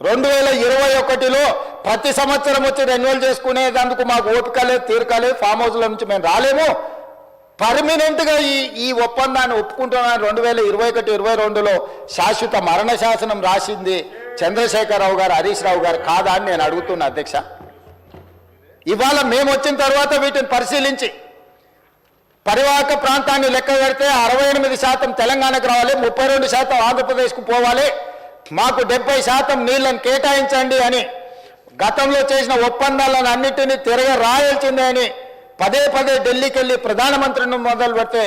రెండు వేల ఇరవై ఒకటిలో ప్రతి సంవత్సరం వచ్చి రెన్యువల్ చేసుకునేందుకు మాకు ఓపిక లేదు తీరిక లేదు ఫామ్ హౌస్ల నుంచి మేము రాలేము. పర్మనెంట్గా ఈ ఈ ఒప్పందాన్ని ఒప్పుకుంటున్నాను రెండు వేల ఇరవై ఒకటి ఇరవై రెండులో శాశ్వత మరణ శాసనం రాసింది చంద్రశేఖరరావు గారు హరీష్ రావు గారు కాదా అని నేను అడుగుతున్నా అధ్యక్ష. ఇవాళ మేము వచ్చిన తర్వాత వీటిని పరిశీలించి పరివాహక ప్రాంతాన్ని లెక్క పెడితే అరవై ఎనిమిది శాతం తెలంగాణకు రావాలి ముప్పై రెండు శాతం ఆంధ్రప్రదేశ్కు పోవాలి మాకు డెబ్బై శాతం నీళ్ళను కేటాయించండి అని గతంలో చేసిన ఒప్పందాలను అన్నిటినీ తిరగ రాయాల్సిందే అని పదే పదే ఢిల్లీకి వెళ్ళి ప్రధానమంత్రిని మొదలు పెడితే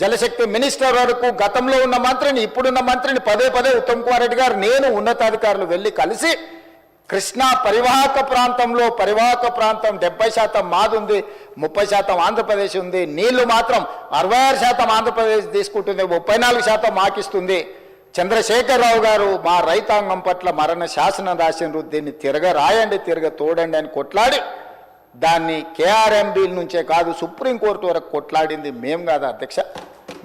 జలశక్తి మినిస్టర్ వరకు గతంలో ఉన్న మంత్రిని ఇప్పుడున్న మంత్రిని పదే పదే ఉత్తమ్ కుమార్ రెడ్డి గారు నేను ఉన్నతాధికారులు వెళ్ళి కలిసి కృష్ణా పరివాహక ప్రాంతంలో పరివాహక ప్రాంతం డెబ్బై శాతం మాదుంది ముప్పై శాతం ఆంధ్రప్రదేశ్ ఉంది నీళ్ళు మాత్రం అరవై ఆరు శాతం ఆంధ్రప్రదేశ్ తీసుకుంటుంది ముప్పై నాలుగు శాతం మాకిస్తుంది. చంద్రశేఖరరావు గారు మా రైతాంగం పట్ల మరణ శాసనం రాసినారు దీన్ని తిరగ రాయండి తిరగ తోడండి అని కొట్లాడి దాన్ని కేఆర్ఎంబి నుంచే కాదు సుప్రీంకోర్టు వరకు కొట్లాడింది మేం కాదు అధ్యక్ష.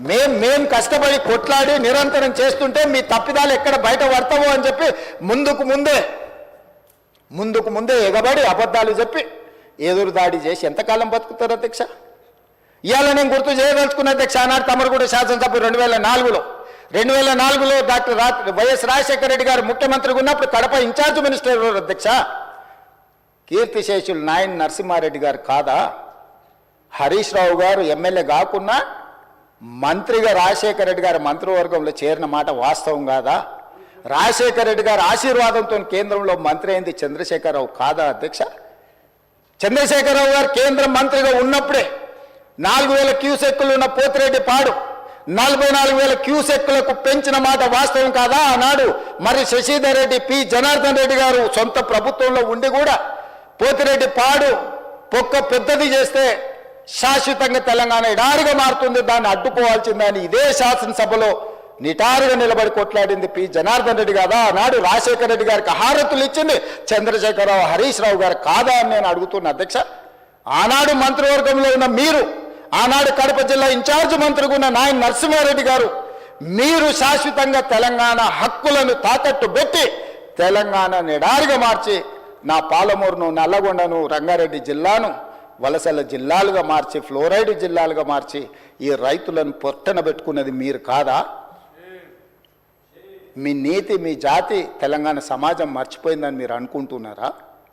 మేం మేం కష్టపడి కొట్లాడి నిరంతరం చేస్తుంటే మీ తప్పిదాలు ఎక్కడ బయట పడతావో అని చెప్పి ముందుకు ముందే ముందుకు ముందే ఎగబడి అబద్ధాలు చెప్పి ఎదురు దాడి చేసి ఎంతకాలం బతుకుతారు అధ్యక్ష? ఇవాళ నేను గుర్తు చేయదలుచుకున్న అధ్యక్ష ఆనాడు తమరు కూడా శాసనసభ రెండు వేల నాలుగులో రెండు వేల నాలుగులో డాక్టర్ రా వైఎస్ రాజశేఖర రెడ్డి గారు ముఖ్యమంత్రిగా ఉన్నప్పుడు కడప ఇన్ఛార్జ్ మినిస్టర్ అధ్యక్ష? కీర్తిశేషులు నాయన్ నరసింహారెడ్డి గారు కాదా? హరీష్ రావు గారు ఎమ్మెల్యే కాకుండా మంత్రిగా రాజశేఖర రెడ్డి గారు మంత్రివర్గంలో చేరిన మాట వాస్తవం కాదా? రాజశేఖర రెడ్డి గారి ఆశీర్వాదంతో కేంద్రంలో మంత్రి అయింది చంద్రశేఖరరావు కాదా అధ్యక్ష? చంద్రశేఖరరావు గారు కేంద్ర మంత్రిగా ఉన్నప్పుడే నాలుగు వేల క్యూసెక్కులు ఉన్న పోతిరెడ్డి పాడు నలభై నాలుగు వేల క్యూసెక్కులకు పెంచిన మాట వాస్తవం కాదా ఆనాడు? మరి శశిధర్ రెడ్డి పి. జనార్దన్ రెడ్డి గారు సొంత ప్రభుత్వంలో ఉండి కూడా పోతిరెడ్డి పాడు పొక్క పెద్దది చేస్తే శాశ్వతంగా తెలంగాణ ఎడారిగా మారుతుంది దాన్ని అడ్డుకోవాల్సిందని ఇదే శాసనసభలో నిటారుగా నిలబడి కొట్లాడింది పి. జనార్దన్ రెడ్డి కాదా? ఆనాడు రాజశేఖర రెడ్డి గారికి హారతులు ఇచ్చింది చంద్రశేఖరరావు హరీష్ రావు గారు కాదా అని నేను అడుగుతున్న అధ్యక్ష. ఆనాడు మంత్రివర్గంలో ఉన్న మీరు ఆనాడు కడప జిల్లా ఇన్ఛార్జ్ మంత్రిగా ఉన్న నాయన నరసింహారెడ్డి గారు మీరు శాశ్వతంగా తెలంగాణ హక్కులను తాకట్టు పెట్టి తెలంగాణ నిడారిగా మార్చి నా పాలమూరును నల్లగొండను రంగారెడ్డి జిల్లాను వలసల జిల్లాలుగా మార్చి ఫ్లోరైడ్ జిల్లాలుగా మార్చి ఈ రైతులను పొట్టన పెట్టుకున్నది మీరు కాదా? మీ నీతి మీ జాతి తెలంగాణ సమాజం మర్చిపోయిందని మీరు అనుకుంటున్నారా?